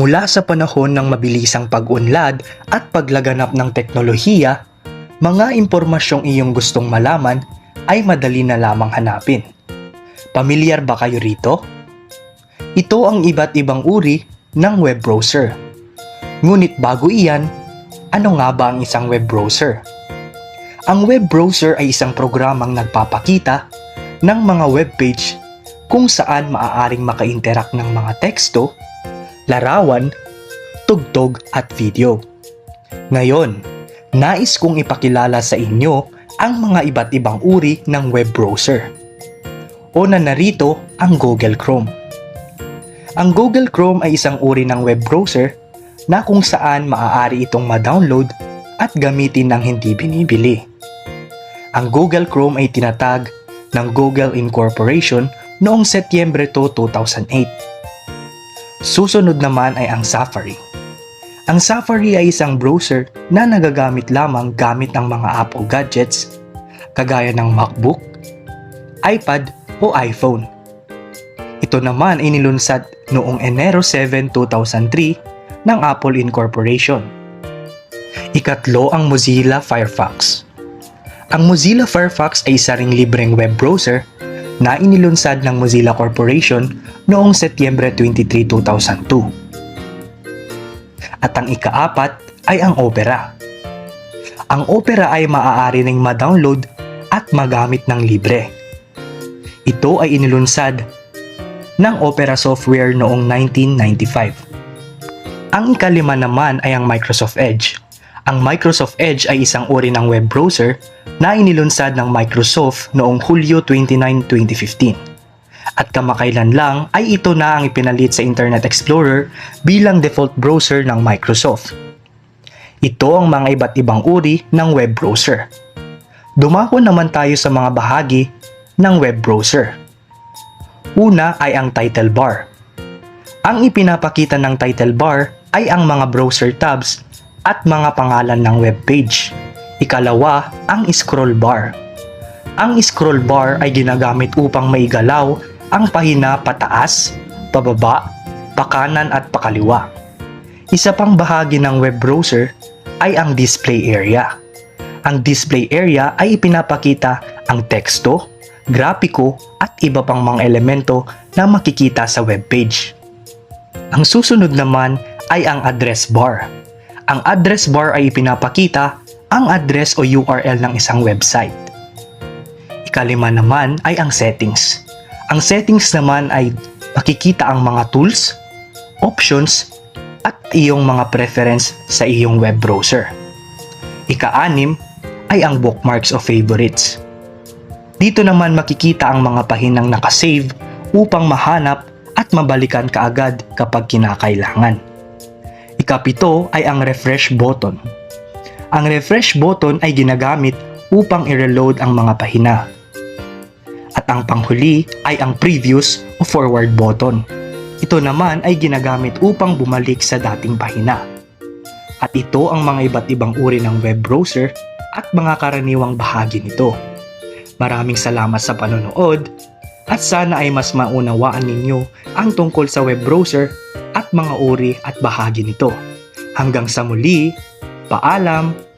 Mula sa panahon ng mabilisang pag-unlad at paglaganap ng teknolohiya, mga impormasyong iyong gustong malaman ay madali na lamang hanapin. Pamilyar ba kayo rito? Ito ang iba't ibang uri ng web browser. Ngunit bago iyan, ano nga ba ang isang web browser? Ang web browser ay isang programang nagpapakita ng mga web page kung saan maaaring maka-interact ng mga teksto, larawan, tugtog at video. Ngayon, nais kong ipakilala sa inyo ang mga iba't ibang uri ng web browser. Una narito ang Google Chrome. Ang Google Chrome ay isang uri ng web browser na kung saan maaari itong ma-download at gamitin ng hindi binibili. Ang Google Chrome ay tinatag ng Google Incorporation noong Setyembre 2, 2008. Susunod naman ay ang Safari. Ang Safari ay isang browser na nagagamit lamang gamit ng mga Apple gadgets kagaya ng MacBook, iPad o iPhone. Ito naman ay nilunsad noong Enero 7, 2003 ng Apple Incorporation. Ikatlo ang Mozilla Firefox. Ang Mozilla Firefox ay isa ring libreng web browser na inilunsad ng Mozilla Corporation noong Setyembre 23, 2002. At ang ikaapat ay ang Opera. Ang Opera ay maaari ring ma-download at magamit ng libre. Ito ay inilunsad ng Opera software noong 1995. Ang ikalima naman ay ang Microsoft Edge. Ang Microsoft Edge ay isang uri ng web browser na inilunsad ng Microsoft noong Hulyo 29, 2015. At kamakailan lang ay ito na ang ipinalit sa Internet Explorer bilang default browser ng Microsoft. Ito ang mga iba't ibang uri ng web browser. Dumako naman tayo sa mga bahagi ng web browser. Una ay ang title bar. Ang ipinapakita ng title bar ay ang mga browser tabs at mga pangalan ng web page. Ikalawa, ang scroll bar. Ang scroll bar ay ginagamit upang maigalaw ang pahina pataas, pababa, pakanan at pakaliwa. Isa pang bahagi ng web browser ay ang display area. Ang display area ay ipinapakita ang teksto, grapiko at iba pang mga elemento na makikita sa web page. Ang susunod naman ay ang address bar. Ang address bar ay ipinapakita ang address o URL ng isang website. Ikalima naman ay ang settings. Ang settings naman ay makikita ang mga tools, options, at iyong mga preference sa iyong web browser. Ika-anim ay ang bookmarks o favorites. Dito naman makikita ang mga pahinang nakasave upang mahanap at mabalikan kaagad kapag kinakailangan. Ikapito ay ang refresh button. Ang refresh button ay ginagamit upang i-reload ang mga pahina. At ang panghuli ay ang previous o forward button. Ito naman ay ginagamit upang bumalik sa dating pahina. At ito ang mga iba't ibang uri ng web browser at mga karaniwang bahagi nito. Maraming salamat sa panonood at sana ay mas maunawaan ninyo ang tungkol sa web browser at mga uri at bahagi nito. Hanggang sa muli, paalam!